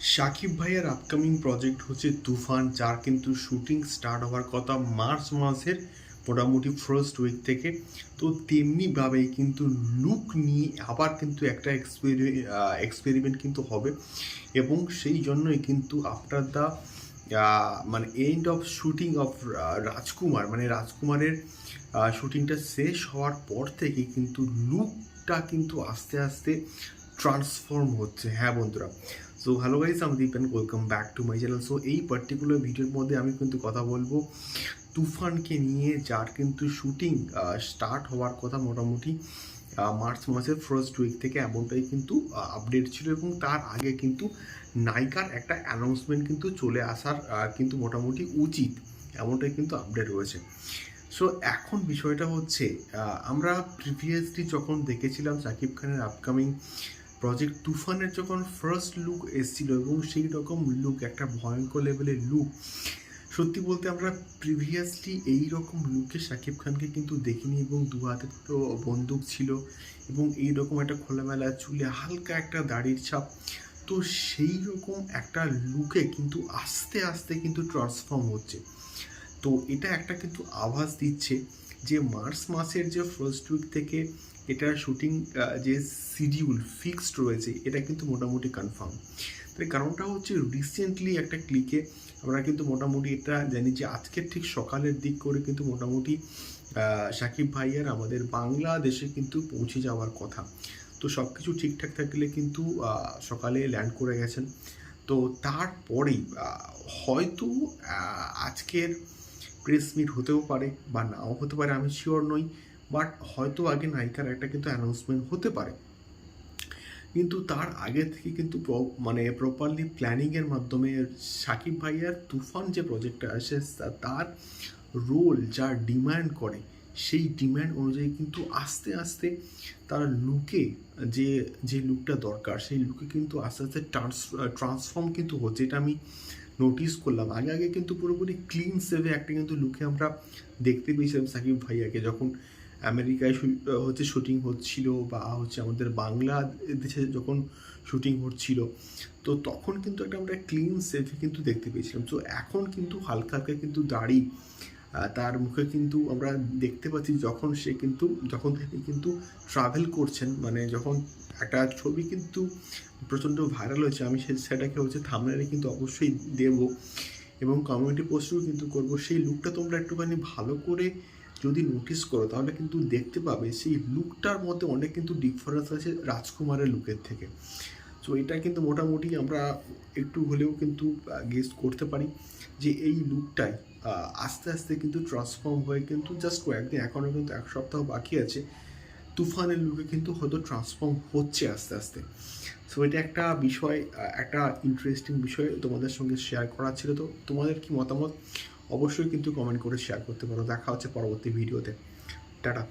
শাকিব ভাইয়ের upcoming project হচ্ছে তুফান, যার কিন্তু শুটিং স্টার্ট হওয়ার কথা মার্চ মাসের মোটামুটি ফার্স্ট উইক থেকে। তো তেমনিভাবেই কিন্তু লুক নিয়ে আবার কিন্তু একটা এক্সপেরি এক্সপেরিমেন্ট কিন্তু হবে এবং সেই জন্যই কিন্তু আফটার দ্য মানে end of shooting of Rajkumar মানে রাজকুমারের শুটিংটা শেষ হওয়ার পর থেকে কিন্তু লুকটা কিন্তু আস্তে আস্তে ট্রান্সফর্ম হচ্ছে। হ্যাঁ বন্ধুরা। সো হ্যালো গাইস আমি Deep and welcome back to my channel so এই পার্টিকুলার ভিডিওর মধ্যে আমি কিন্তু কথা বলব তুফানকে নিয়ে, যার কিন্তু শুটিং স্টার্ট হওয়ার কথা মোটামুটি মার্চ মাসের ফার্স্ট উইক থেকে এমনটাই কিন্তু আপডেট ছিল এবং তার আগে কিন্তু নায়িকার একটা অ্যানাউন্সমেন্ট কিন্তু চলে আসার কিন্তু মোটামুটি উচিত এমনটাই কিন্তু আপডেট রয়েছে সো এখন বিষয়টা হচ্ছে আমরা প্রিভিয়াসলি যখন দেখেছিলাম সাকিব খানের আপকামিং প্রজেক্ট তুফানের যখন ফার্স্ট লুক এসেছিল এবং সেই রকম লুক একটা ভয়ঙ্কর লেভেলের লুক সত্যি বলতে আমরা প্রিভিয়াসলি এই রকম লুকে শাকিব খানকে কিন্তু দেখিনি এবং দু হাতে দুটো বন্দুক ছিল এবং এই রকম একটা খোলামেলা চুলে হালকা একটা দাড়ির ছাপ। তো সেই রকম একটা লুকে কিন্তু আস্তে আস্তে কিন্তু ট্রান্সফর্ম হচ্ছে। তো এটা একটা কিন্তু আভাস দিচ্ছে যে মার্চ মাসের যে ফার্স্ট উইক থেকে এটার শুটিং যে শিডিউল ফিক্সড রয়েছে, এটা কিন্তু মোটামুটি কনফার্ম তার কারণটা হচ্ছে রিসেন্টলি একটা ক্লিকে আমরা কিন্তু মোটামুটি এটা জানি যে আজকের ঠিক সকালের দিক করে কিন্তু মোটামুটি সাকিব ভাইয়ার আমাদের বাংলাদেশে কিন্তু পৌঁছে যাওয়ার কথা। তো সব কিছু ঠিকঠাক থাকলে কিন্তু সকালে ল্যান্ড করে গেছেন। তো তারপরেই হয়তো আজকের প্রেস মিট হতেও পারে বা নাও হতে পারে, আমি শিওর নই। বাট হয়তো আগে নায়িকার একটা কিন্তু অ্যানাউন্সমেন্ট হতে পারে। কিন্তু তার আগে থেকে কিন্তু মানে প্রপারলি প্ল্যানিংয়ের মাধ্যমে সাকিব ভাইয়ার তুফান যে প্রজেক্টটা আসে তার রোল যা ডিমান্ড করে, সেই ডিম্যান্ড অনুযায়ী কিন্তু আস্তে আস্তে তার লুকে যে যে লুকটা দরকার, সেই লুকে কিন্তু আস্তে আস্তে ট্রান্স ট্রান্সফর্ম কিন্তু হচ্ছে এটা আমি নোটিস করলাম। আগে আগে কিন্তু পুরোপুরি ক্লিন সেভে একটা কিন্তু লুকে আমরা দেখতে পেয়েছিলাম সাকিব ভাইয়াকে, যখন আমেরিকায় হচ্ছে শুটিং হচ্ছিল বা হচ্ছে আমাদের বাংলা দেশে যখন শুটিং হচ্ছিল, তো তখন কিন্তু একটা আমরা ক্লিন সেভে কিন্তু দেখতে পেয়েছিলাম। তো এখন কিন্তু হালকা হালকা কিন্তু দাড়ি তার মুখে কিন্তু আমরা দেখতে পাচ্ছি যখন সে কিন্তু, যখন থেকে কিন্তু ট্রাভেল করছেন মানে যখন একটা ছবি কিন্তু প্রচণ্ড ভাইরাল হয়েছে, আমি সেটাকে হচ্ছে থামনারে কিন্তু অবশ্যই দেব এবং কমিউনিটি পোস্টেও কিন্তু করব। সেই লুকটা তোমরা একটুখানি ভালো করে যদি নোটিস করো, তাহলে কিন্তু দেখতে পাবে সেই লুকটার মধ্যে অনেক কিন্তু ডিফারেন্স আছে রাজকুমারের লুকের থেকে। সো এটা কিন্তু মোটামুটি আমরা একটু হলেও কিন্তু গেস করতে পারি যে এই লুকটাই আস্তে আস্তে কিন্তু ট্রান্সফর্ম হয়ে কিন্তু জাস্ট কয়েকদিন এখনও কিন্তু এক সপ্তাহ বাকি আছে, তুফানের লুকে কিন্তু হয়তো ট্রান্সফর্ম হচ্ছে আস্তে আস্তে। সো এটা একটা বিষয় একটা ইন্টারেস্টিং বিষয় তোমাদের সঙ্গে শেয়ার করা ছিল। তো তোমাদের কি মতামত? অবশ্যই কিন্তু কমেন্ট করে শেয়ার করতে পারো। দেখা হচ্ছে পরবর্তী ভিডিওতে টাটা।